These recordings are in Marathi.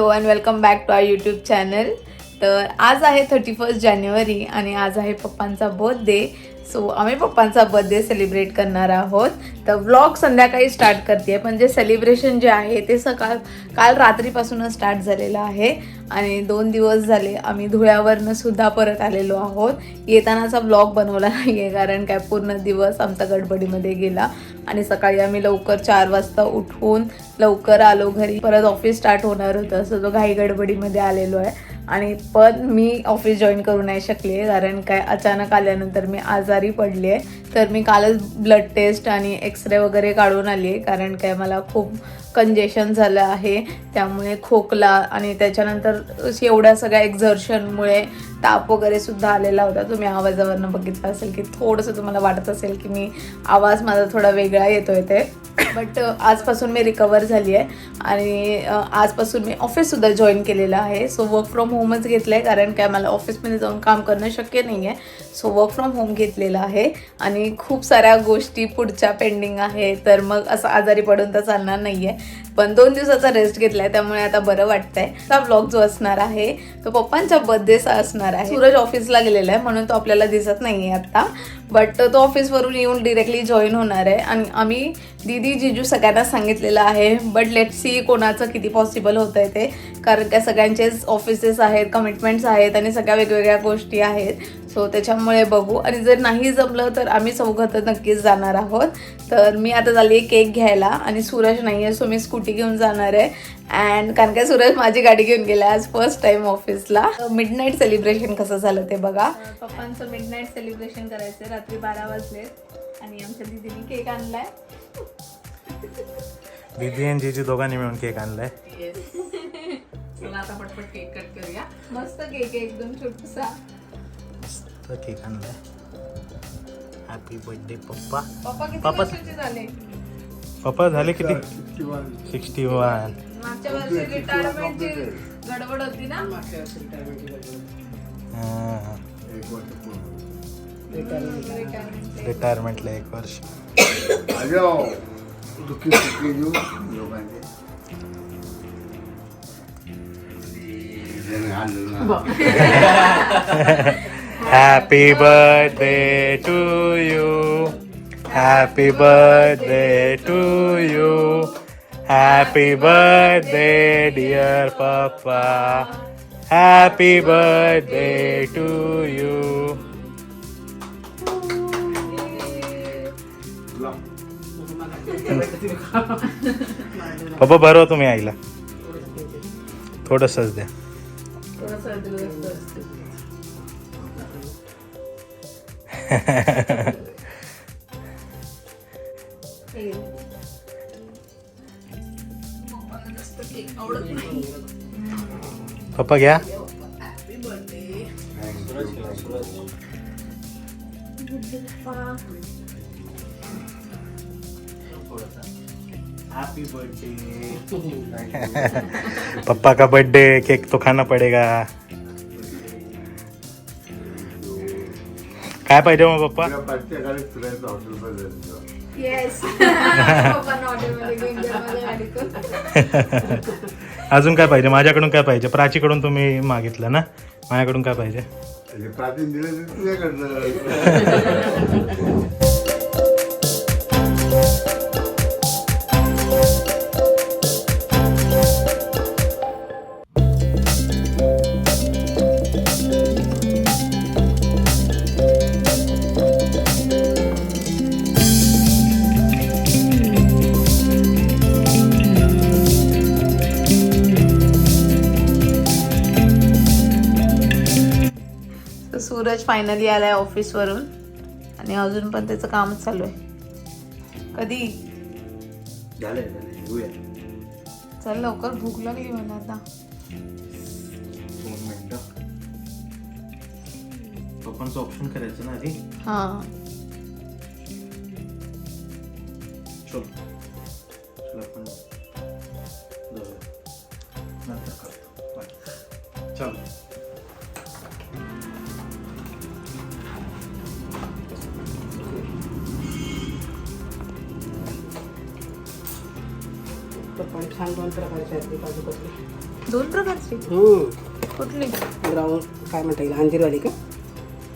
Hello and welcome back to our YouTube channel. तर आज आहे थर्टी फर्स्ट जानेवारी आणि आज आहे पप्पांचा बर्थडे सो आम्ही पप्पांचा बर्थडे सेलिब्रेट करणार आहोत. तर व्लॉग संध्याकाळी स्टार्ट करते पण जे सेलिब्रेशन जे आहे ते सकाळ काल रात्रीपासूनच स्टार्ट झालेलं आहे. आणि दोन दिवस झाले आम्ही धुळ्यावरनं सुद्धा परत आलेलो आहोत. येतानाचा ब्लॉग बनवला नाही आहे कारण काय? पूर्ण दिवस आमचा गडबडीमध्ये गेला. आणि सकाळी आम्ही लवकर चार वाजता उठून लवकर आलो घरी. परत ऑफिस स्टार्ट होणार होतं. असं तो घाई गडबडीमध्ये आलेलो आहे. आणि पण मी ऑफिस जॉईन करू नाही शकले कारण काय अचानक आल्यानंतर मी आजारी पडली. आहे तर मी कालच ब्लड टेस्ट आणि एक्सरे वगैरे काढून आली आहे कारण काय मला खूप कंजेशन झालं आहे. त्यामुळे खोकला आणि त्याच्यानंतर एवढ्या सगळ्या एक्झर्शनमुळे ताप वगैरे सुद्धा आलेला होता. तुम्ही आवाजावरनं बघितलं असेल की थोडंसं तुम्हाला वाटत असेल की मी आवाज माझा थोडा वेगळा येतो आहे ते बट आजपासून मी रिकवर झाली आहे आणि आजपासून मी ऑफिससुद्धा जॉईन केलेलं आहे. सो वर्क फ्रॉम होमच घेतलं आहे कारण काय मला ऑफिसमध्ये जाऊन काम करणं शक्य नाही आहे सो वर्क फ्रॉम होम घेतलेलं आहे आणि खूप साऱ्या गोष्टी पुढच्या पेंडिंग आहे तर मग असं आजारी पडून तर चालणार नाही आहे पण दोन दिवसाचा रेस्ट घेतलाय त्यामुळे आता बरं वाटतंय. हा ब्लॉग जो असणार आहे तो पप्पांच्या बर्थडेचा असणार आहे. सूरज ऑफिसला गेलेला आहे म्हणून तो आपल्याला दिसत नाहीये आता. बट तो ऑफिसवरून येऊन डिरेक्टली जॉईन होणार आहे. आणि आम्ही दीदी जिजू सगळ्यांना सांगितलेलं आहे. बट लेट सी कोणाचं किती पॉसिबल होत आहे ते. कारण त्या सगळ्यांचेच ऑफिसेस आहेत कमिटमेंट्स आहेत आणि सगळ्या वेगवेगळ्या गोष्टी आहेत. सो त्याच्यामुळे बघू. आणि जर नाही जमलं तर आम्ही चौघं तर नक्कीच जाणार आहोत. तर मी आता झाली आहे केक घ्यायला आणि सूरज नाही आहे सो मी स्कूटी घेऊन जाणार आहे. अँड कारण काय सूरज माझी गाडी घेऊन गेला आज फर्स्ट टाइम ऑफिसला मिड नाईट सेलिब्रेशन कसं झालं ते बघा. पप्पांचं मिड नाईट सेलिब्रेशन करायचं रात्री बारा वाजले आणि आमच्या दिदीने केक आणलाय. दीदी आणि जीजी दोघांनी मिळून केक आणलाय. चला आता पटपट केक कट करूया. मस्त केक आहे एकदम छोटूसा. मस्त केक आणलाय हॅपी बर्थडे पप्पा. पप्पा किती पप्पा- वर्षाचे झाले? पप्पा झाले किती? Sixty one. मागच्या वर्षी रिटायरमेंटची गडबड होती ना? रिटायरमेंटला एक वर्ष दुखी सुखी लोकांचे happy birthday to you happy birthday to you happy birthday dear पप्पा हॅपी बर्थडे टू यू पप्पा बरं तुम्ही आईला थोडंसंच द्या पप्पा घ्या. पप्पा का बर्थडे केक तो खाना पडेगा. काय पाहिजे मग पप्पा? अजून काय पाहिजे? माझ्याकडून काय पाहिजे? प्राचीकडून तुम्ही मागितलं ना? माझ्याकडून काय पाहिजे? प्राचीन दिले ते तुझ्याकडनं. सूरज फायनली आलाय ऑफिसवरून आणि अजून पण त्याचं काम चालू आहे. कधी? चल लवकर भूक लागली मला आता. पप्पांचं ऑप्शन करायचं ना आधी? हा. चल. चल आपण जाऊया. नंतर करतो. बाय. चल. पण छान दोन प्रकारचे आहेत काजू कतली दोन प्रकारची. कुठली? ब्राऊन काय म्हणता येईल अंजीरवाली का?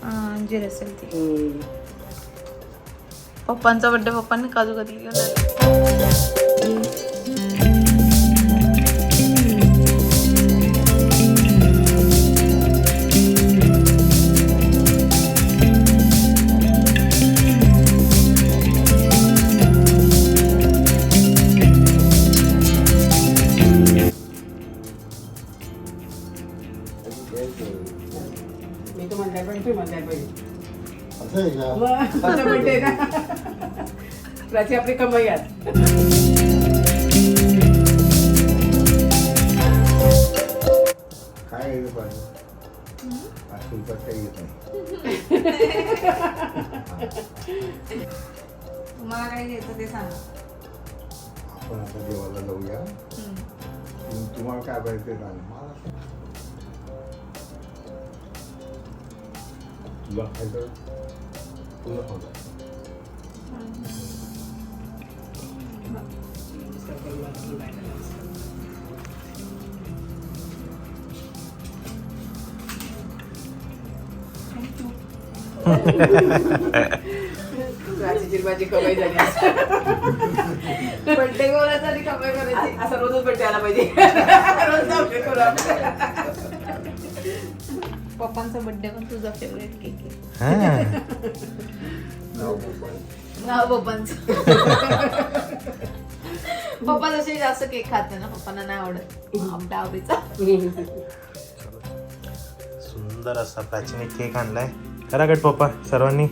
अंजीर असेल ती. पप्पांचा बड्डे पप्पांनी काजू कतली घेऊन असं आहे का? बर्थडे का? त्याची आपली कमाई आहे. काय पाहिजे काही येत नाही. तुम्हाला काय घ्यायचं ते सांगा. आपण आता देवाला जाऊया. तुम्ही- तुम्हाला काय पाहिजे ते सांगा. मला सांगा. तुला खायचं राशीची माझी कमाई झाली बड्डे गोळ्यासाठी कमाई करायची. असं रोजच बर्थडे आला पाहिजे. रोज. पप्पांचा बड्डे पण तुझा फेवरेट केक आहे. हा. नाव मोबाईल नाव पप्पांचं. पप्पा जसे जास्त केक खाते ना पप्पांना नाही आवडत. आमच्या आवडीचा. सुंदर असा प्राचीने केक आणलाय. करा गट पप्पा सर्वांनी.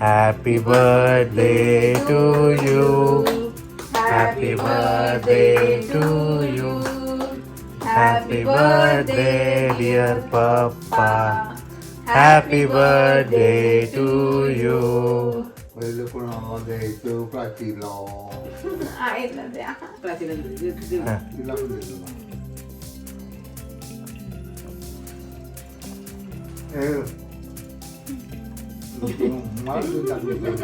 Happy birthday to you happy birthday to you happy birthday dear पप्पा हॅपी बर्थडे टू यू पहिले कोणामध्ये द्यायचं प्राचीला आईला द्या प्राचीला दे- दे- दे. तिला पण देतो ना हे, मला तू सांगितलं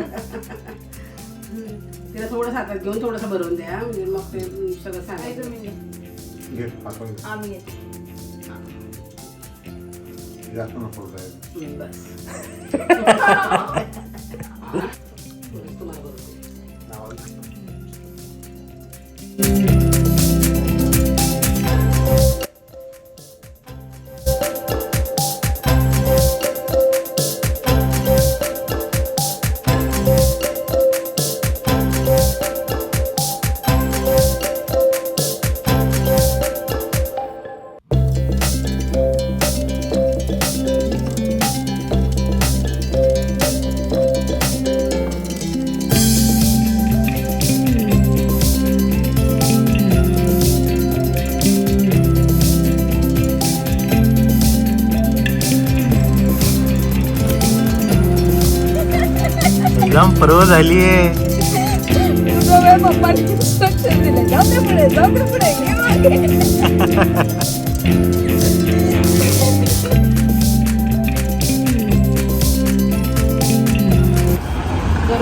तिला थोडं हातात घेऊन थोडंसं भरवून द्या म्हणजे मग ते सगळं सांगायचं घे आपण आम्ही येते जास्त नको जायला. बस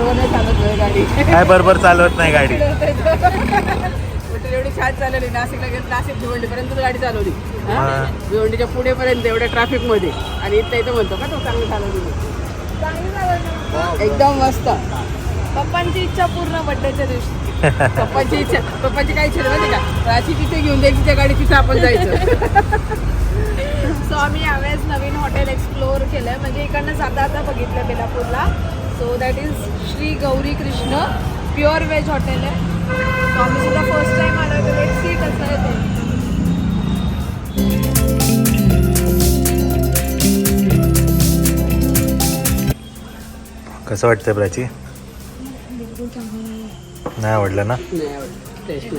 नाही चालत नाही गाडी काय बरोबर चालवत नाही गाडी एवढी छान चालवली नाशिकला गेली नाशिक भिवंडीपर्यंत गाडी चालवली. भिवंडीच्या पुढेपर्यंत एवढ्या ट्रॅफिकमध्ये आणि इथं इथं म्हणतो का तो. चांगली चालवली. एकदम मस्त. पप्पांची इच्छा पूर्ण बड्डेच्या दिवशी. पप्पाची इच्छा पप्पाची काय इच्छा माहिती का? राशी तिथे घेऊन जाईल तिच्या गाडी तिथे आपण जायचं. सो आम्ही यावेळेस नवीन हॉटेल एक्सप्लोअर केलं म्हणजे इकडनं जाता जाता बघितलं बेलापूरला. So that is Shri Gauri Krishna pure veg hotel आहे. सो आम्ही सुद्धा फर्स्ट टाइम आलो तर लेट सी कसं आहे ते. कसं वाटतंय प्राची? नाही आवडलं ना? आहे.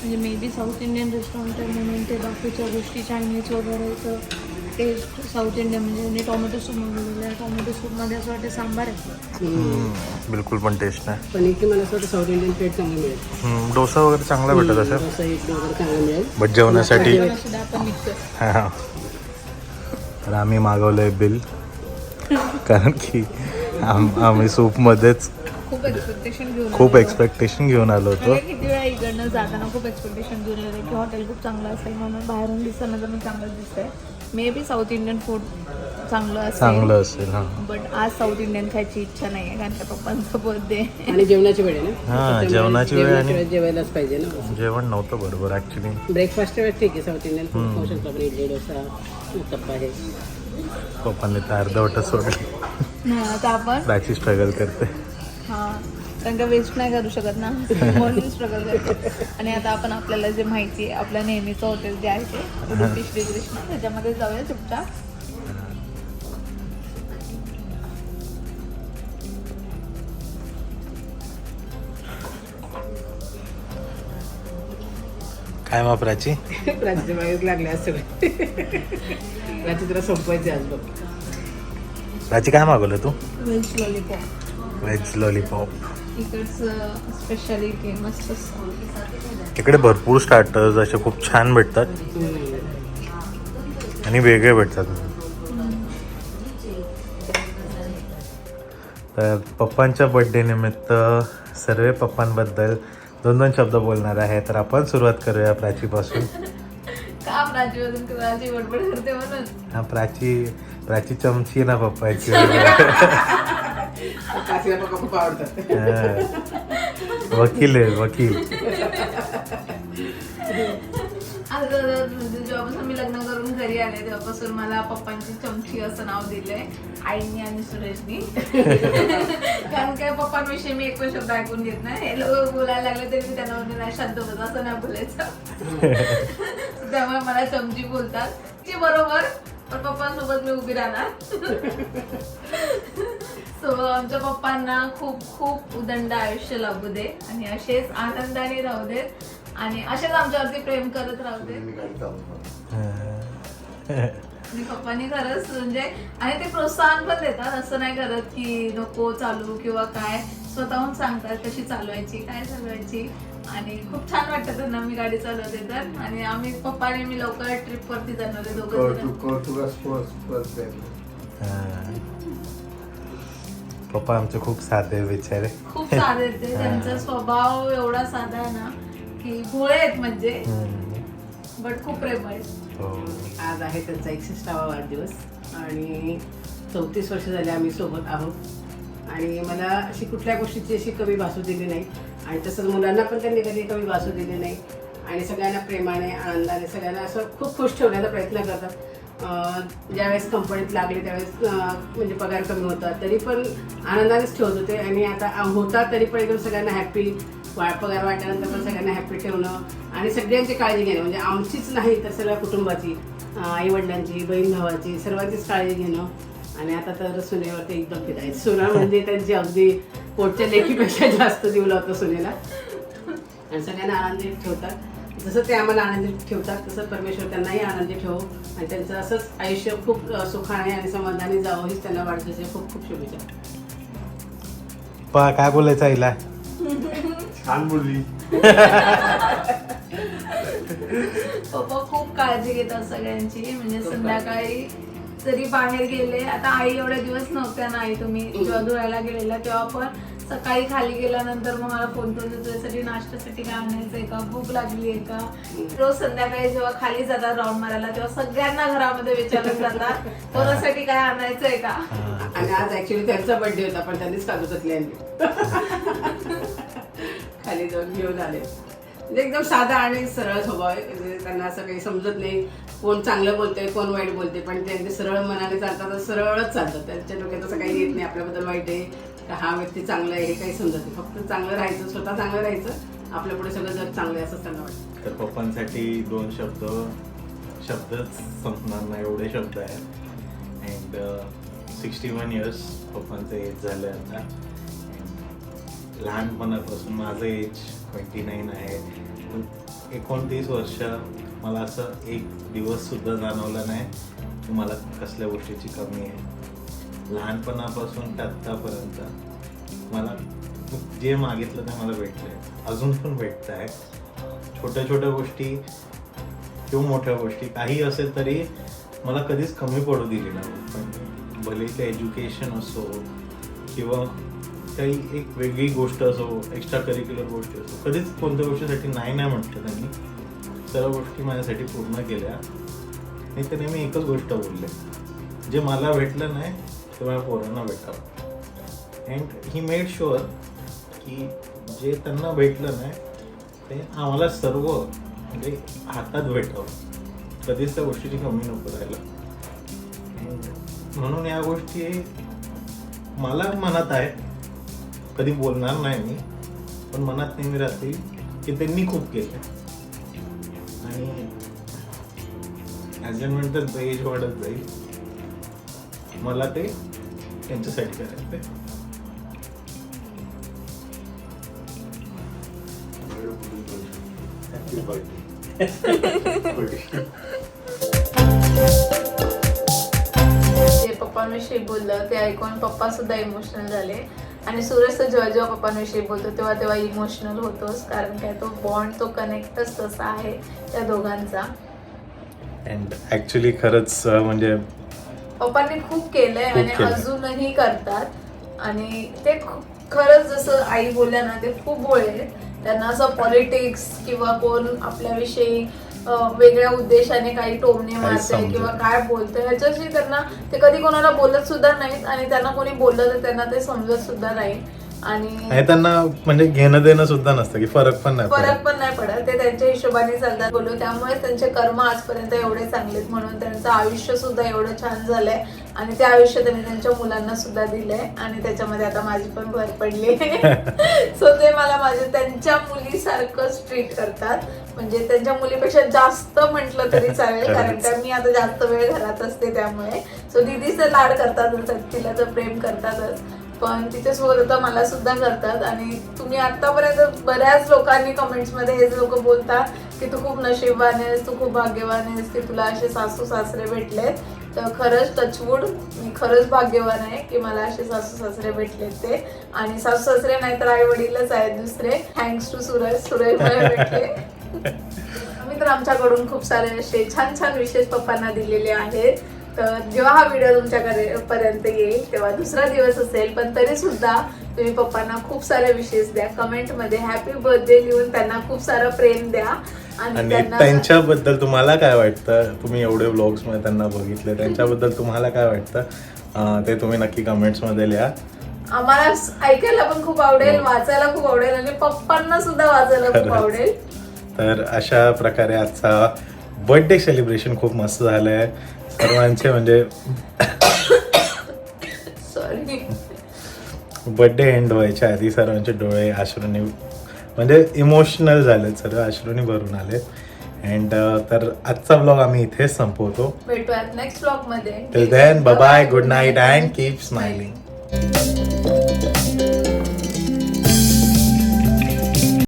म्हणजे may be South Indian restaurant आहे म्हणून ते बाकीच्या गोष्टी चायनीज वगैरेचं टेस्ट साऊथ इंडियन म्हणजे टोमॅटो सूप मागवलेलं आहे टोमॅटो सूपमध्ये असं वाटतं सांबार आहे. बिलकुल पण टेस्ट नाही. पण इथे मला असं वाटतं साऊथ इंडियन प्लेट चांगली मिळेल. डोसा वगैरे चांगला भेटत असेल डोसा इडली वगैरे चांगलं मिळेल. बट जेवणासाठी सुद्धा आपण हा. तर आम्ही मागवलंय बिल. कारण की आम आम्ही सूपमध्येच खूप एक्सपेक्टेशन घेऊन खूप. एक्सपेक्टेशन घेऊन आलो होतो. किती वेळा इकडनं जाताना खूप एक्सपेक्टेशन घेऊन आले. की हॉटेल खूप चांगलं असेल म्हणून बाहेरून दिसताना तर मी चांगलं दिसतंय. May be South Indian food चांगलं असेल. चांगलं असेल हा. बट आज साऊथ इंडियन खायची इच्छा नाही आहे कारण त्या पप्पांचा बर्थडे आणि जेवणाची वेळ आहे ना? हा, जेवणाची वेळ आणि- जेवायलाच पाहिजे ना? जेवण नव्हतं बरोबर ऍक्च्युली ब्रेकफास्ट ठीक आहे साऊथ इंडियन फूड खाऊ शकतो आपण इडली डोसा उत्तप्पा आहे पप्पांनी तर अर्धवट सोडलं. आता आपण? प्राची स्ट्रगल करते. हा कारण का वेस्ट नाही करू शकत ना? म्हणून स्ट्रगल करतो. आणि आता आपण आपल्याला जे माहिती आहे आपलं नेहमीचं हॉटेल जे आहे ते कृष्ण त्याच्यामध्ये जाऊया चुपचाप काय मग प्राची रात्रीच्या बाहेर लागले आज सगळे रात्री तुला संपवायचे आज बघ. प्राची काय मागवलं तू? व्हेज लॉलीपॉप व्हेज लॉलीपॉप इकडचं स्पेशालिटी मस्त असतं इकडे भरपूर स्टार्टर्स असे खूप छान भेटतात. आणि वेगळे भेटतात. तर पप्पांच्या बर्थडे निमित्त सर्व पप्पांबद्दल दोन दोन शब्द बोलणार आहे तर आपण सुरुवात करूया प्राचीपासून. का प्राची बडबड करते म्हणून. हा प्राची प्राची चमची आहे ना पप्पाची. पप्पा खूप आवडतात हा. वकील आहे वकील. घरी आले तेव्हापासून मला पप्पांची चमची असं नाव दिलंय आईनी आणि सुरेशनी. कारण काय पप्पांविषयी मी एक पण शब्द ऐकून घेत नाही. हे लोक बोलायला लागले तरी मी त्यांना म्हणते नाही शांत बस असं नाही बोलायचं. त्यामुळे मला चमची बोलतात. की बरोबर पण पप्पांसोबत मी उभी राहणार. सो आमच्या पप्पांना खूप खूप उदंड आयुष्य लाभू दे आणि असेच आनंदाने राहू देत आणि असेच आमच्यावरती प्रेम करत राहू देत पप्पांनी खरंच म्हणजे आणि ते प्रोत्साहन पण देतात. असं नाही करत की नको चालू किंवा काय. स्वतःहून सांगतात कशी चालवायची काय चालवायची. आणि खूप छान वाटतं त्यांना मी गाडी चालवते तर. आणि आम्ही पप्पा आणि मी लवकर ट्रिप वरती जाणार आहे दोघं पप्पा आमचे खूप साधे विचार आहे खूप साधे ते. त्यांचा स्वभाव एवढा साधा आहे ना की भोळे आहेत म्हणजे. बट खूप प्रेम आहेत. हो. हो. आज आहे त्यांचा एकसष्टावा वाढदिवस आणि चौतीस वर्ष झाले आम्ही सोबत आहोत. आणि मला अशी कुठल्या गोष्टीची अशी कमी भासू दिली नाही. आणि तसंच मुलांना पण त्यांनी कधी कमी भासू दिली नाही. आणि सगळ्यांना प्रेमाने आनंदाने सगळ्यांना असं खूप खुश ठेवण्याचा प्रयत्न करतात. ज्यावेळेस कंपनीत लागले त्यावेळेस म्हणजे पगार कमी होता तरी पण आनंदानेच ठेवत होते. आणि आता होता तरी पण एकदम सगळ्यांना हॅपी पगार वाटल्यानंतर पण सगळ्यांना हॅपी ठेवणं आणि सगळ्यांची काळजी घेणं. म्हणजे आमचीच नाही तर सगळ्या कुटुंबाची आई वडिलांची बहीण भावाची सर्वांचीच काळजी घेणं. आणि आता तर सुनेवरती एकदम फिरायचं सुना म्हणजे त्यांची अगदी पोटच्या लेखीपेक्षा जास्त जीव लावतो सुनेला. आणि सगळ्यांना आनंदी ठेवतात. जसं ते आम्हाला आनंदी ठेवतात तसं परमेश्वर त्यांनाही आनंदी ठेवो. आणि त्यांचं असंच आयुष्य खूप सुखाने आणि समाधानी जावं हीच त्यांना वाढदिवसाच्या खूप खूप शुभेच्छा. काय बोलायचं आईला? छान बोलली पप्पा खूप काळजी घेतात सगळ्यांची म्हणजे संध्याकाळी जरी बाहेर गेले आता आई एवढे दिवस नव्हत्या ना आई तुम्ही जेव्हा धुळ्याला गेलेला तेव्हा पण सकाळी खाली गेल्यानंतर मग मला फोन करून तुझ्यासाठी नाश्त्यासाठी काय आणायचंय का? भूक लागली आहे का? रोज संध्याकाळी जेव्हा खाली जातात राऊंड मारायला तेव्हा सगळ्यांना घरामध्ये विचारत जातात कोणासाठी काय आणायचंय का? आणि आज ऍक्च्युली त्यांचा बर्थडे होता पण त्यांनीच काजू आणली. खाली जाऊन घेऊन आले. म्हणजे एकदम साधा आणि सरळ स्वभाव आहे. म्हणजे त्यांना असं काही समजत नाही कोण चांगलं बोलते कोण वाईट बोलते पण ते अगदी सरळ मनाने चालतात तर सरळच चालतात. त्यांच्या डोक्यात असं काही येत नाही आपल्याबद्दल वाईट आहे का हा व्यक्ती चांगला आहे हे काही समजत नाही. फक्त चांगलं राहायचं स्वतः चांगलं राहायचं आपल्या पुढे सगळं जग चांगलं आहे असं त्यांना वाटतं. तर पप्पांसाठी दोन शब्द शब्दच संपणार नाही एवढे शब्द आहेत. अँड सिक्स्टी वन इयर्स पप्पांचं एज झालं आता. लहानपणापासून माझं एज ट्वेंटी नाईन आहे. एकोणतीस वर्ष मला असं एक दिवससुद्धा जाणवलं नाही की मला कसल्या गोष्टीची कमी आहे. लहानपणापासून ते आत्तापर्यंत मला जे मागितलं ते मला भेटलं आहे अजून पण भेटत आहे छोट्या छोट्या गोष्टी किंवा मोठ्या गोष्टी काही असेल तरी मला कधीच कमी पडू दिली नाही. पण भले ते एज्युकेशन असो किंवा काही एक वेगळी गोष्ट असो एक्स्ट्रा करिक्युलर गोष्टी असो कधीच कोणत्या गोष्टीसाठी नाही नाही म्हटलं त्यांनी सर्व गोष्टी माझ्यासाठी पूर्ण केल्या. आणि ते नेहमी एकच गोष्ट बोलले जे मला भेटलं नाही ते माझ्या पोरांना भेटावं. अँड ही मेड शुअर की जे त्यांना भेटलं नाही ते आम्हाला सर्व म्हणजे हातात भेटावं. कधीच त्या गोष्टीची कमी नको राहिलं म्हणून या गोष्टी मला मनात आहेत. कधी बोलणार नाही मी पण मनात नेहमी राहतील की त्यांनी खूप केलं आणि ॲज अ म्हणतात वाढत जाईल. मला ते त्यांच्यासाठी करायचं आहे. जे पप्पांविषयी बोललं ते ऐकून पप्पा सुद्धा इमोशनल झाले. आणि सूरज तर जेव्हा जेव्हा पप्पांविषयी बोलतो तेव्हा तेव्हा इमोशनल होतोच कारण काय तो बॉन्ड तो कनेक्टच तसा आहे त्या दोघांचा अँड ॲक्च्युली खरंच म्हणजे पप्पांनी खूप केलंय खूप आणि केलंय. अजूनही करतात आणि ते खूप- खरंच जसं आई बोलल्या ना ते खूप भोळे आहेत. त्यांना असं पॉलिटिक्स किंवा कोण आपल्याविषयी वेगळ्या उद्देशाने काही टोमणे मारते किंवा काय बोलते ह्याच्याशी त्यांना ते कधी कोणाला बोलत सुद्धा नाहीत आणि त्यांना कोणी बोललं तर त्यांना ते समजत सुद्धा नाही. आणि त्यांना म्हणजे घेणं देणं सुद्धा नसतं की फरक पण नाही फरक पण नाही पडत. ते त्यांच्या हिशोबाने चालतात बोलू त्यामुळे त्यांचे कर्म आजपर्यंत एवढे चांगलेत म्हणून त्यांचं आयुष्य सुद्धा एवढं छान झालंय. आणि ते आयुष्य त्यांनी त्यांच्या मुलांना सुद्धा दिलंय. आणि त्याच्यामध्ये आता माझी पण भर पडली सो ते मला माझ्या त्यांच्या मुलीसारखंच ट्रीट करतात. म्हणजे त्यांच्या मुलीपेक्षा जास्त म्हटलं तरी चालेल कारण का मी आता जास्त वेळ घरात असते त्यामुळे. सो दिदीचं लाड करतातच तिला तर प्रेम करतातच. पण तिथे सोबत मला सुद्धा करतात. आणि तुम्ही आतापर्यंत बऱ्याच लोकांनी कमेंट्समध्ये हेच लोक बोलतात की तू खूप नशीबवान आहेस तू खूप भाग्यवान आहेस की तुला असे सासू सासरे भेटलेत. तर खरंच टचवूड मी खरंच भाग्यवान आहे की मला असे सासू सासरे भेटलेत ते. आणि सासू सासरे नाही तर आई वडीलच आहेत दुसरे. थँक्स टू सूरज सुरज मला भेटले. मी तर आमच्याकडून खूप सारे असे छान छान विशेष पप्पांना दिलेले आहेत. तर जेव्हा हा व्हिडिओ तुमच्याकडे पर्यंत येईल तेव्हा दुसरा दिवस असेल पण तरी सुद्धा तुम्ही पप्पांना खूप सारे विशेष द्या. कमेंटमध्ये हॅपी बर्थडे लिहून त्यांना खूप सारं प्रेम द्या. आणि त्यांच्याबद्दल तुम्हाला काय वाटतं? तुम्ही एवढे व्लॉग्समध्ये त्यांना बघितले त्यांच्याबद्दल तुम्हाला काय वाटतं? ते तुम्ही नक्की कमेंट्समध्ये लिहा. आम्हाला ऐकायला पण खूप आवडेल हो. वाचायला खूप आवडेल आणि पप्पांना सुद्धा वाचायला खूप. आवडेल. तर अशा प्रकारे आजचा बर्थडे सेलिब्रेशन खूप मस्त झालंय. सर्वांचे म्हणजे सॉरी बर्थडे एंड व्हायच्या आधी सर्वांचे डोळे अश्रूने म्हणजे इमोशनल झाले. सर्व अश्रूने भरून आले. अँड तर आजचा ब्लॉग आम्ही इथेच संपवतो. भेटूयात नेक्स्ट ब्लॉगमध्ये. Till then bye good night and keep smiling